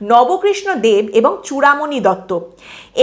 নবকৃষ্ণ দেব এবং চূড়ামণি দত্ত।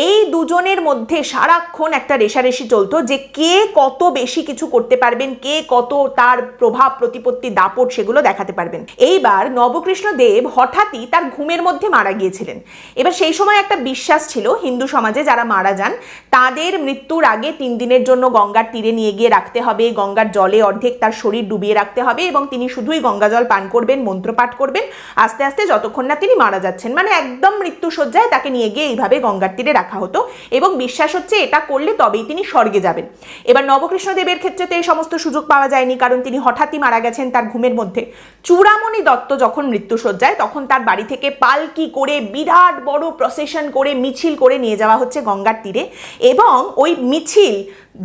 এই দুজনের মধ্যে সারাক্ষণ একটা রেশারেশি চলতো যে কে কত বেশি কিছু করতে পারবেন, কে কত তার প্রভাব, প্রতিপত্তি, দাপট সেগুলো দেখাতে পারবেন। এইবার নবকৃষ্ণ দেব হঠাৎই তার ঘুমের মধ্যে মারা গিয়েছিলেন। এবার সেই সময় একটা বিশ্বাস ছিল হিন্দু সমাজে যারা মারা যান, তাদের মৃত্যুর আগে তিন দিনের জন্য গঙ্গার তীরে নিয়ে গিয়ে রাখতে হবে, গঙ্গার জলে অর্ধেক তার শরীর ডুবিয়ে রাখতে হবে এবং তিনি শুধুই গঙ্গা জল পান করবেন, মন্ত্রপাঠ করবেন, আস্তে আস্তে যতক্ষণ না তিনি মারা যাচ্ছেন। মানে একদম মৃত্যুসজ্জায় তাকে নিয়ে গিয়ে এইভাবে গঙ্গার তীরে রাখা হতো এবং বিশ্বাস হচ্ছে এটা করলে তবেই তিনি স্বর্গে যাবেন। এবার নবকৃষ্ণ দেবের ক্ষেত্রে তো এই সমস্ত সুযোগ পাওয়া যায়নি, কারণ তিনি হঠাৎই মারা গেছেন তার ঘুমের মধ্যে। চূড়ামণি দত্ত যখন মৃত্যুসজ্জায় তখন তার বাড়ি থেকে পালকি করে, বিরাট বড় প্রসেশন করে, মিছিল করে নিয়ে যাওয়া হচ্ছে গঙ্গার তীরে এবং ওই মিছিল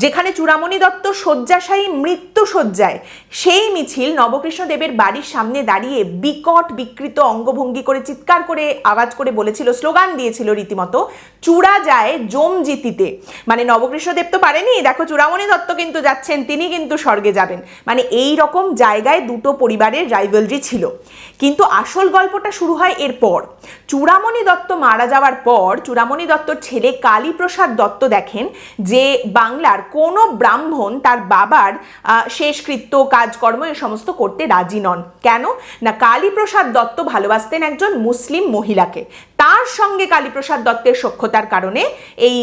যেখানে চূড়ামণি দত্ত শয্যাশায়ী মৃত্যু শয্যায় সেই মিছিল নবকৃষ্ণ দেবের বাড়ির সামনে দাঁড়িয়ে বিকট বিকৃত অঙ্গভঙ্গি করে, চিৎকার করে আওয়াজ করে বলেছিল, স্লোগান দিয়েছিল রীতিমতো, চূড়া যায় জম জিতিতে। মানে নবকৃষ্ণ দেব তো পারেনি, দেখো চূড়ামণি দত্ত কিন্তু যাচ্ছেন, তিনি কিন্তু স্বর্গে যাবেন। মানে এই রকম জায়গায় দুটো পরিবারের রাইভেলরি ছিল। কিন্তু আসল গল্পটা শুরু হয় এরপর। চূড়ামণি দত্ত মারা যাওয়ার পর, চূড়ামণি দত্তর ছেলে কালীপ্রসাদ দত্ত দেখেন যে বাংলার কোনো ব্রাহ্মণ তার বাবার শেষকৃত্য, কাজকর্ম এ সমস্ত করতে রাজি নন। কেন? না কালীপ্রসাদ দত্ত ভালোবাসতেন একজন মুসলিম mojilaque. তার সঙ্গে কালীপ্রসাদ দত্তের সক্ষতার কারণে এই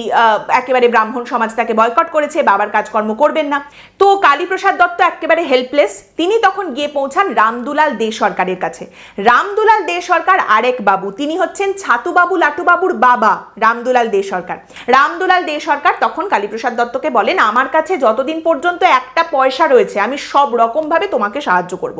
একেবারে ব্রাহ্মণ সমাজ তাকে বয়কট করেছে, বাবার কাজকর্ম করবেন না। তো কালীপ্রসাদ দত্ত একেবারে হেল্পলেস তিনি তখন গিয়ে পৌঁছান রামদুলাল দে সরকারের কাছে। রামদুলাল দে সরকার আরেক বাবু, তিনি হচ্ছেন ছাতুবাবু লাটুবাবুর বাবা রামদুলাল দে সরকার। রামদুলাল দে সরকার তখন কালীপ্রসাদ দত্তকে বলেন, আমার কাছে যতদিন পর্যন্ত একটা পয়সা রয়েছে, আমি সব রকমভাবে তোমাকে সাহায্য করব।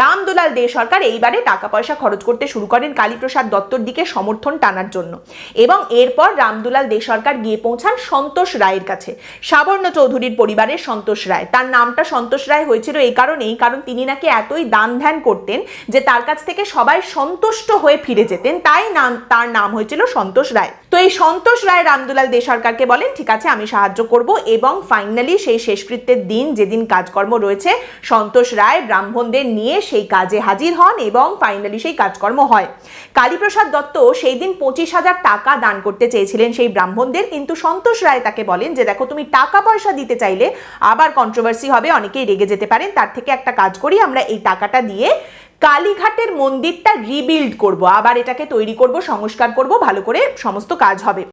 রামদুলাল দে সরকার এইবারে টাকা পয়সা খরচ করতে শুরু করেন কালীপ্রসাদ দত্তর দিকে সমর্থন টানার জন্য। এবং এরপর রামদুলাল দে সরকার গিয়ে পৌঁছান সন্তোষ রায়ের কাছে। সাবর্ণ চৌধুরীর পরিবারের সন্তোষ রায়। তার নামটা সন্তোষ রায় হয়েছিল এই কারণেই, কারণ তিনি নাকি এতই দান ধ্যান করতেন যে তার কাছ থেকে সবাই সন্তুষ্ট হয়ে ফিরে যেতেন। তাই নাম, তার নাম হয়েছিল সন্তোষ রায়। তো এই সন্তোষ রায় রামদুলাল দে সরকারকে বলেন, ঠিক আছে, আমি সাহায্য করব। এবং ফাইনালি সেই শেষকৃত্যের দিন যেদিন কাজকর্ম রয়েছে, সন্তোষ রায় ব্রাহ্মণদের নিয়ে সেই কাজে হাজির হন এবং ফাইনালি সেই কাজকর্ম হয়। কালীপ্রসাদ দত্ত সেই দিন পঁচিশ হাজার টাকা দান করতে চেয়েছিলেন সেই ব্রাহ্মণদের, কিন্তু সন্তোষ রায় তাকে বলেন যে, দেখো, তুমি টাকা পয়সা দিতে চাইলে আবার কন্ট্রোভার্সি হবে, অনেকেই রেগে যেতে পারেন। তার থেকে একটা কাজ করি, আমরা এই টাকাটা দিয়ে কালীঘাটের মন্দিরটা রিবিল্ড করব। আবার এটাকে তৈরি করব, সংস্কার করব, ভালো করে সমস্ত কাজ হবে।